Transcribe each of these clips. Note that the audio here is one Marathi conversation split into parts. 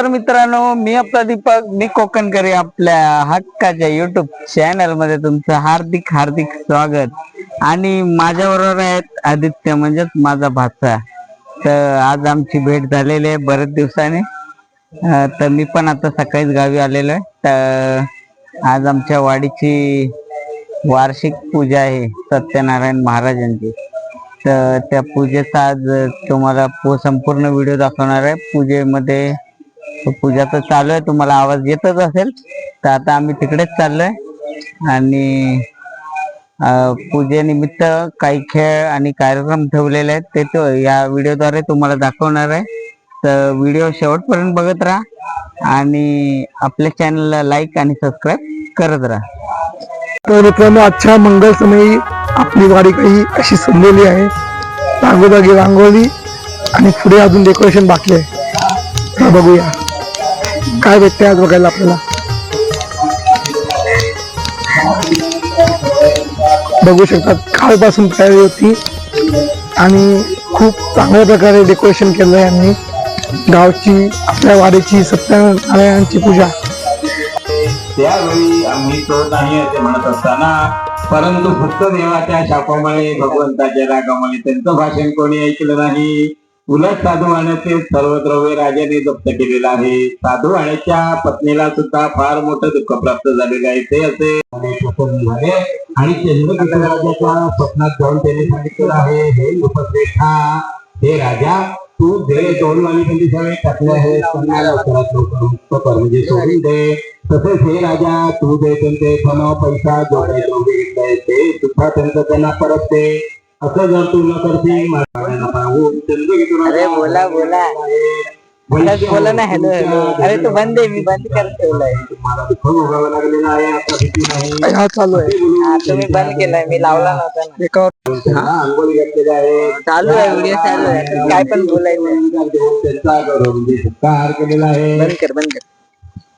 नमस्कार मित्रांनो मी आपला दीपक मी कोकणकरी आपल्या हक्काच्या युट्यूब चॅनलमध्ये तुमचं हार्दिक हार्दिक स्वागत. आणि माझ्या बरोबर आहेत आदित्य म्हणजेच माझा भाचा. तर आज आमची भेट झालेली आहे बरेच दिवसाने. तर मी पण आता सकाळीच गावी आलेलो आहे. तर आज आमच्या वाडीची वार्षिक पूजा आहे सत्यनारायण महाराजांची. तर त्या पूजेचा आज तुम्हाला संपूर्ण व्हिडिओ दाखवणार आहे. पूजेमध्ये पूजा तर चालू आहे. तुम्हाला आवाज येतच असेल तर आता आम्ही तिकडेच चाललोय. आणि पूजेनिमित्त काही खेळ आणि कार्यक्रम ठेवलेले आहेत. ते तो या व्हिडिओद्वारे तुम्हाला दाखवणार आहे. तर व्हिडिओ शेवटपर्यंत बघत राहा आणि आपल्या चॅनलला लाईक आणि सबस्क्राईब करत राहा. तर मित्रांनो आजच्या मंगल समयी आपली वाडी काही अशी सजलेली आहे. रांगोबागी रांगोळी आणि पुढे अजून डेकोरेशन बाकी आहे. बघूया. काय भेटते आज बघायला आपल्याला? बघू शकतात. कालपासून तयारी होती. आणि खूप चांगल्या प्रकारे डेकोरेशन केलं आहे यांनी. गावची आपल्या वाडीची सत्यनारायणची पूजा. त्यावेळी आम्ही तो नाही असे म्हणत असताना परंतु फक्त देवाच्या शापामुळे भगवंताच्या रागामुळे त्यांचं भाषण कोणी ऐकलं नाही. उलट साधू वाण्याचे सर्व द्रव्य राजाने जप्त केलेलं आहे. साधू वाण्याच्या पत्नीला सुद्धा फार मोठं दुःख प्राप्त झालेलं आहे. ते असे आणि प्रसन्न आणि राजाच्या स्वप्नात जाऊन त्यांनी सांगितलेलं आहे हे उपश्रेष्ठा हे राजा तू जे दोन वाली बंदी सगळे टाकले आहे त्यांना लवकरात लवकर म्हणजे सोडून दे. तसेच हे राजा तू जे त्यांचे धन पैसा जो काही घेतलाय ते सुद्धा त्यांचं त्यांना परत दे. असं जर तू न करशील माझ्या पाहून चंद्रकेतन अरे बोला बोला बोला बोला ना हॅलो हॅलो अरे तो बंद आहे मी बंद करत ठेवलाय तुम्हाला दुःख भोगावं लागलेलं आहे आता भीती नाही हा चालू आहे हा तुम्ही बंद केलाय मी लावला नव्हता ना एकावर चालू आहे व्हिडिओ चालू आहे काय पण बोलायचं आहे बंद कर बंद कर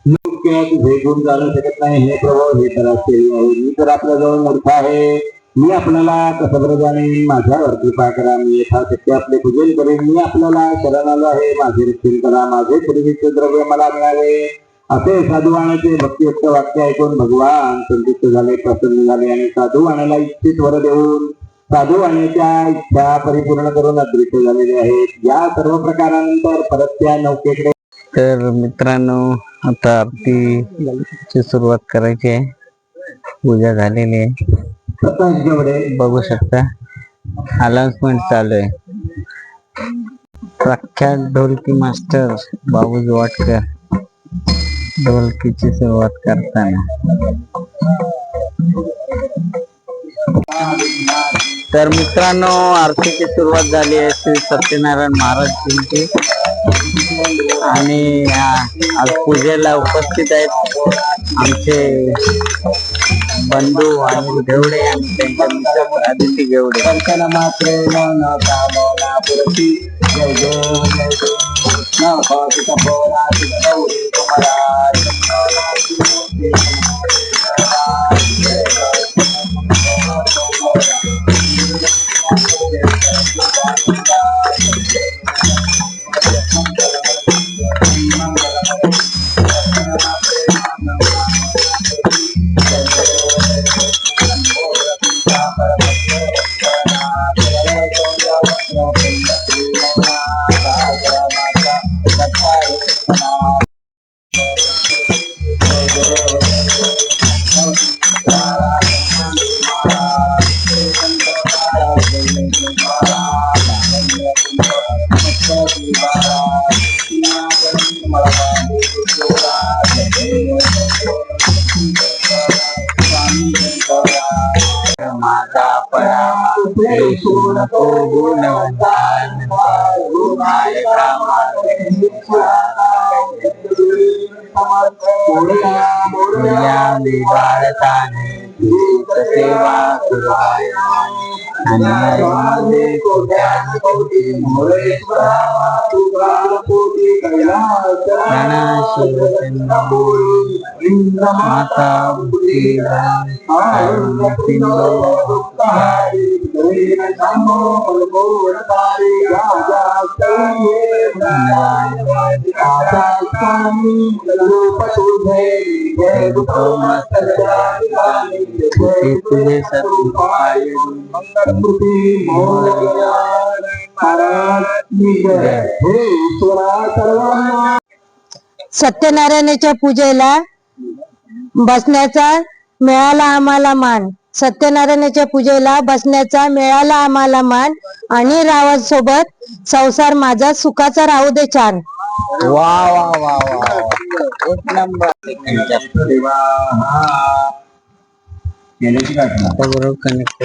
लोक किंवा तुझे गुण जाणू शकत नाही हे प्रभाव हे तर आहे मी तर आपल्या जवळ मूर्ख आहे मी आपल्याला कसं बरं माझ्यावर कृपा करा मी यथाशक्य आपले पूजन करेन. मी आपल्याला शरण आलो आहे माझे रक्षण करा माझे पूर्वीचे द्रव्य मला मिळावे. असे साधुवाण्याचे भक्तियुक्त वाक्य ऐकून भगवान संतुष्ट झाले प्रसन्न झाले आणि साधुवाण्याला इच्छित वर देऊन साधुवाण्याच्या इच्छा परिपूर्ण करून अदृश्य झालेले आहेत. या सर्व प्रकारानंतर परत त्या नौकेकडे तर मित्रांनो आता आरतीची सुरुवात करायची आहे. पूजा झालेली आहे. बघू शकता. अनाउन्समेंट चालू आहे प्रख्यात ढोलकी मास्टर बाबूज वाटकर. ढोलकीची सुरुवात करताना. तर मित्रांनो आरतीची सुरुवात झाली आहे श्री सत्यनारायण महाराजजींची आणि आज पूजेला उपस्थित आहेत आमचे बंधू अनिल घेवडे आणि त्यांचे मित्र आदित्य घेवडे. दर्शन Yeshua Koguna Diamond Koguna Kramani Korea Korea Nivaratani Jita Seva Kurayani Nayamani Kodhyani Kodi Mureshwara Tugra Kodi Kailasa Nana Shiva Sindhuri Vrinda Mata Bhutira Arunna Sindhu Bhutahari सत्यनारायणाच्या पूजेला बसण्याचा मिळाला आम्हाला मान. सत्यनारायणाच्या पूजेला बसण्याचा मिळाला आम्हाला मान आणि रावासोबत संसार माझा सुखाचा राहू दे छान. वा वा वा एक नंबर. बरोबर कनेक्ट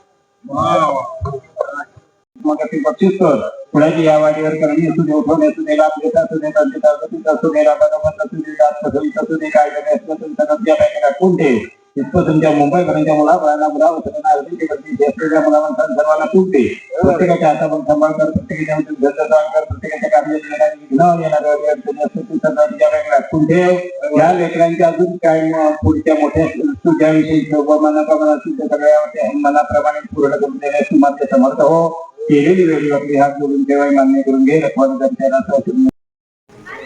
मग ते बक्षीस कर पुण्याची या वाडीवर करणी असू दे उठवणे असू दे लाभ असू दे तंत्र ताकदीत असू दे असू दे असू दे काय करणे असलं तुमच्या नद्या काय तुमच्या मुंबई पर्यंतच्या तुमच्या मुंबईपर्यंतच्या मुलाबाळांना मुला वसवणार अर्धी गर्दीची मुलांना सर्वांना तुटते. प्रत्येकाच्या हातावर सांभाळ कर प्रत्येकाच्या घरचा कर प्रत्येकाच्या कार्यात येणारी येणाऱ्या अडचणी या लेकरांच्या अजून काय पुढच्या मोठ्या तुझ्याविषयी मनाप्रमाणे असतील त्या सगळ्या मनाप्रमाणे पूर्ण करून देण्यास तू मात्र समर्थ हो. केलेली वेळी आपली हात जोडून ठेवाय मान्य करून घे. रखवारी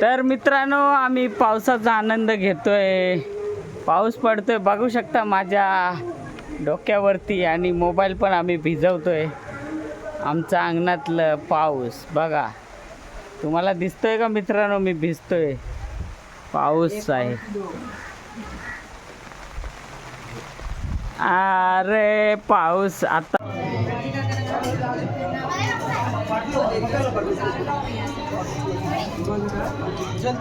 तर मित्रांनो आम्ही पावसाचा आनंद घेतोय. पाऊस पडतोय बघू शकता माझ्या डोक्यावरती आणि मोबाईल पण आम्ही भिजवतोय. आमच्या अंगणातलं पाऊस बघा. तुम्हाला दिसतोय का मित्रांनो? मी भिजतोय. पाऊस आहे. अरे पाऊस आता. चला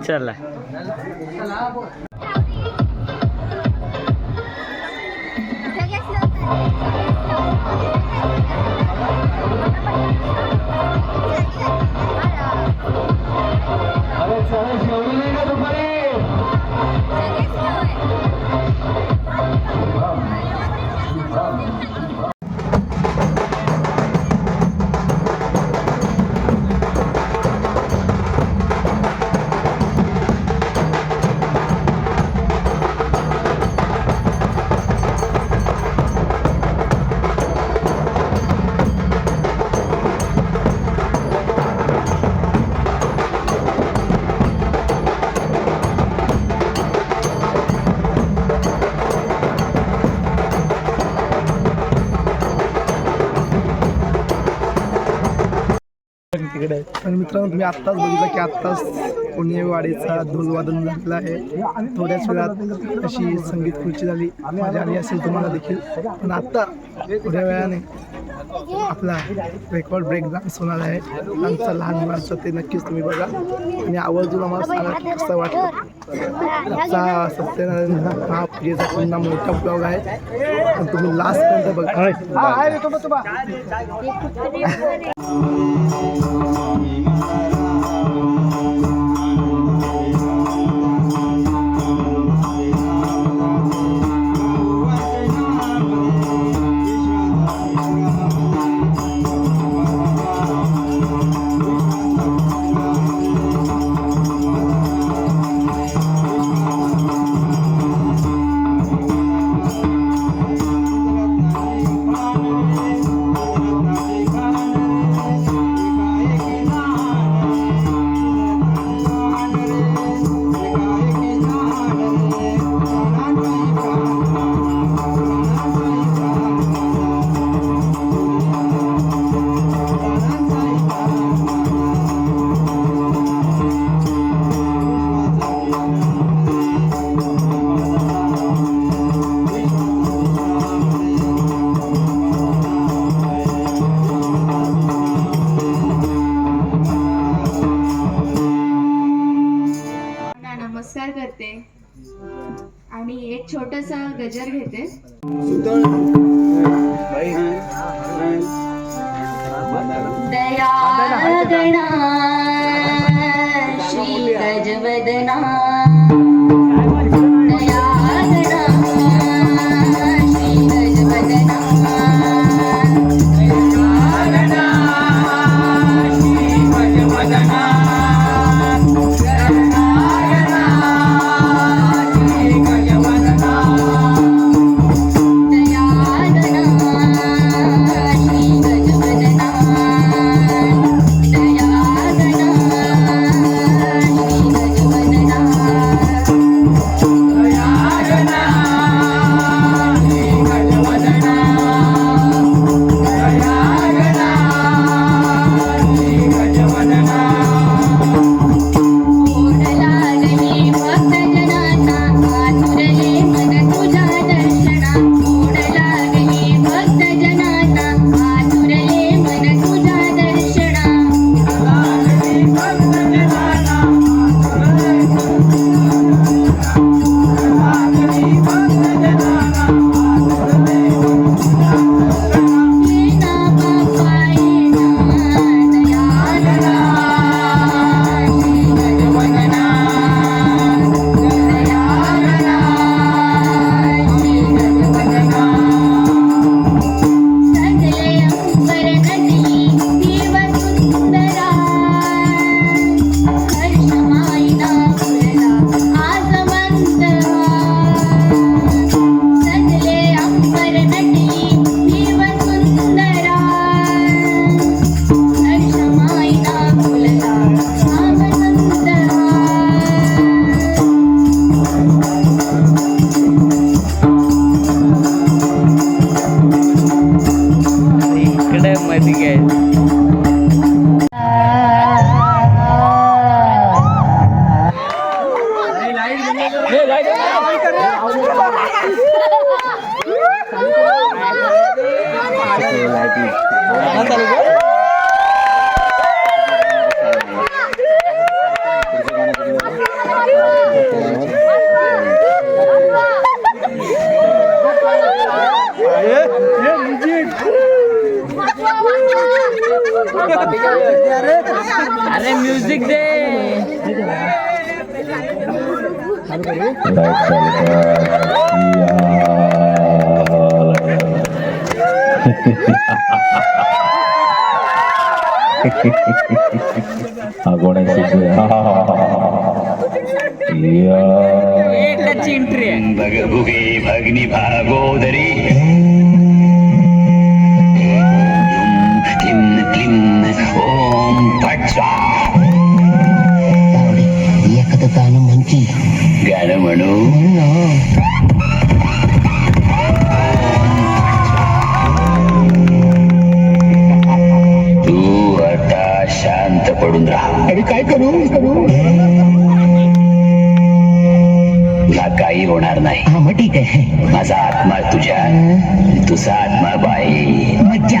आणि मित्रांनो तुम्ही आत्ताच बघितलं की आत्ताच पुणेवाडीचा ढोलवादन झालेला आहे. थोड्याच वेळात अशी संगीत खुर्ची झाली. मजा आली असेल तुम्हाला देखील. पण आत्ता थोड्या वेळाने आपला रेकॉर्ड ब्रेक डान्स होणार आहे. आमचा लहान मुलांचं ते नक्कीच तुम्ही बघा. आणि आवर्जून आम्हाला सांगा की कसं वाटतं आजचा सत्यनारायण महापूजेचा पुन्हा मोठा ब्लॉग आहे. पण तुम्ही लास्टपर्यंत बघा. नमस्कार करते. आणि एक छोटासा गजर घेते. दया गणा श्री गजवदना. अरे म्युझिक दे एकच एंट्री आहे भगभुगे भग्नि भागोदरी गाणं म्हणती. गाणं म्हणू. तू आता शांत पडून राहा. आणि काय करू? करू? तुला काही होणार नाही. हा मग ठीक आहे. माझा आत्मा तुझ्या. तुझा आत्मा बाई मज्जा.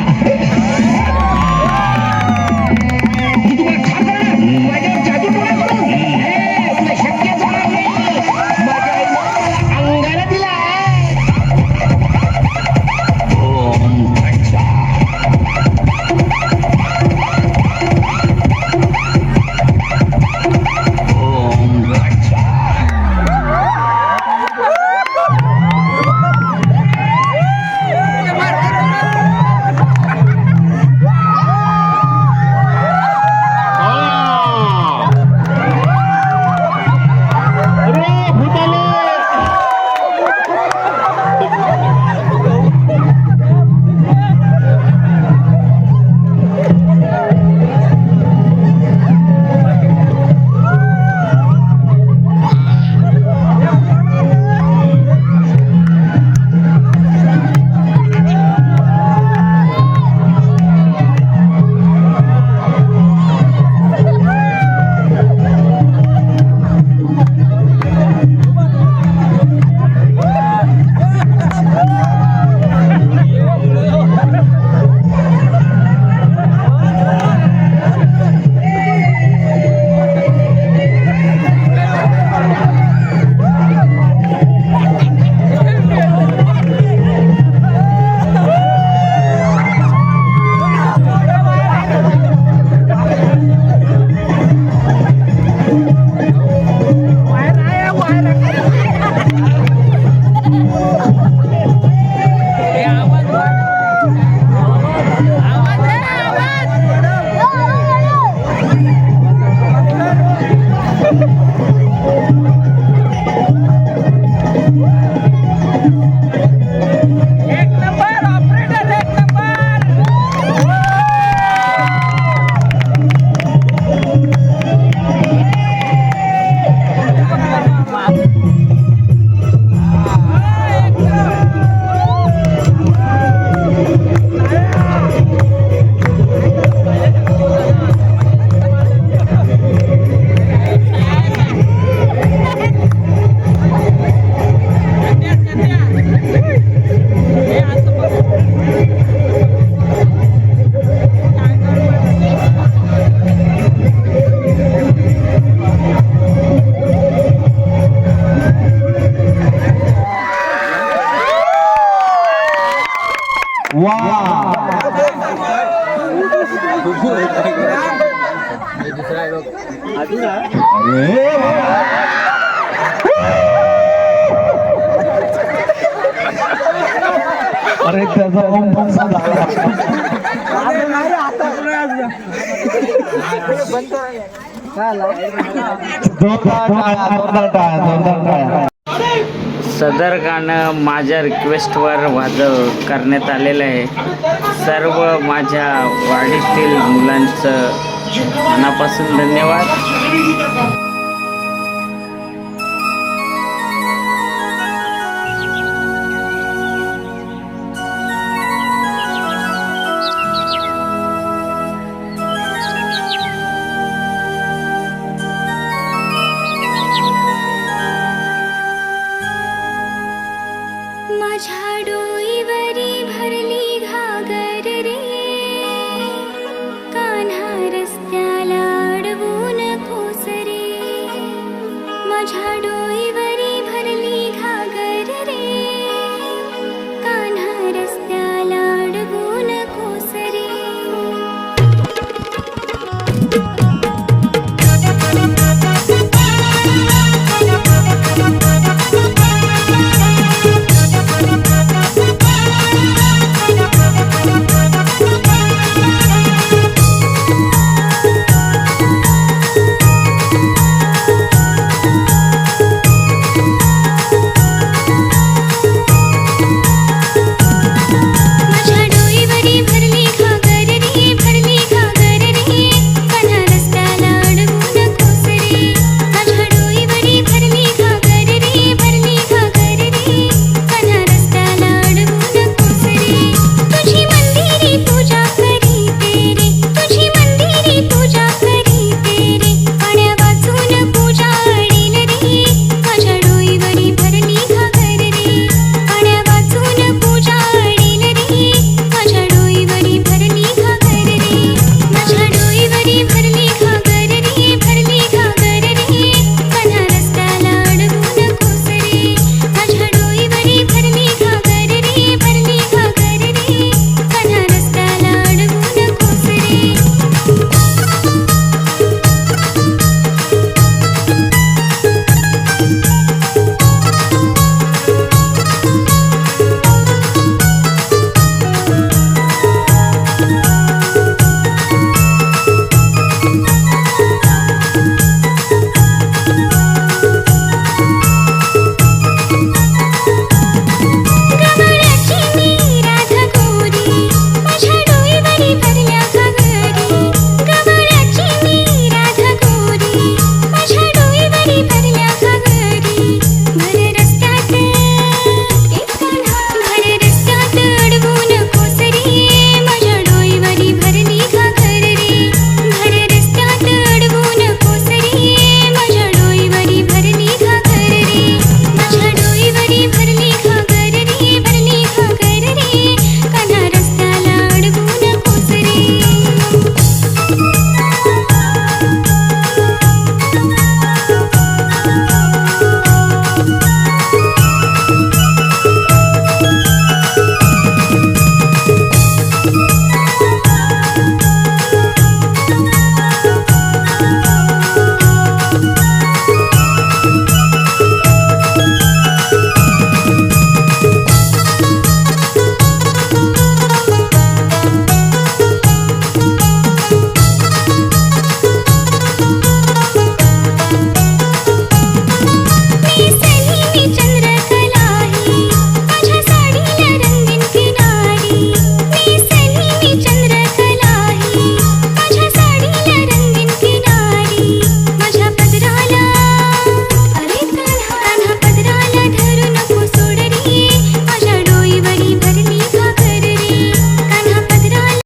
सदर गाणं माझ्या रिक्वेस्टवर वाजव करण्यात आलेलं आहे. सर्व माझ्या वाडीतील मुलांचं मनापासून धन्यवाद. झडू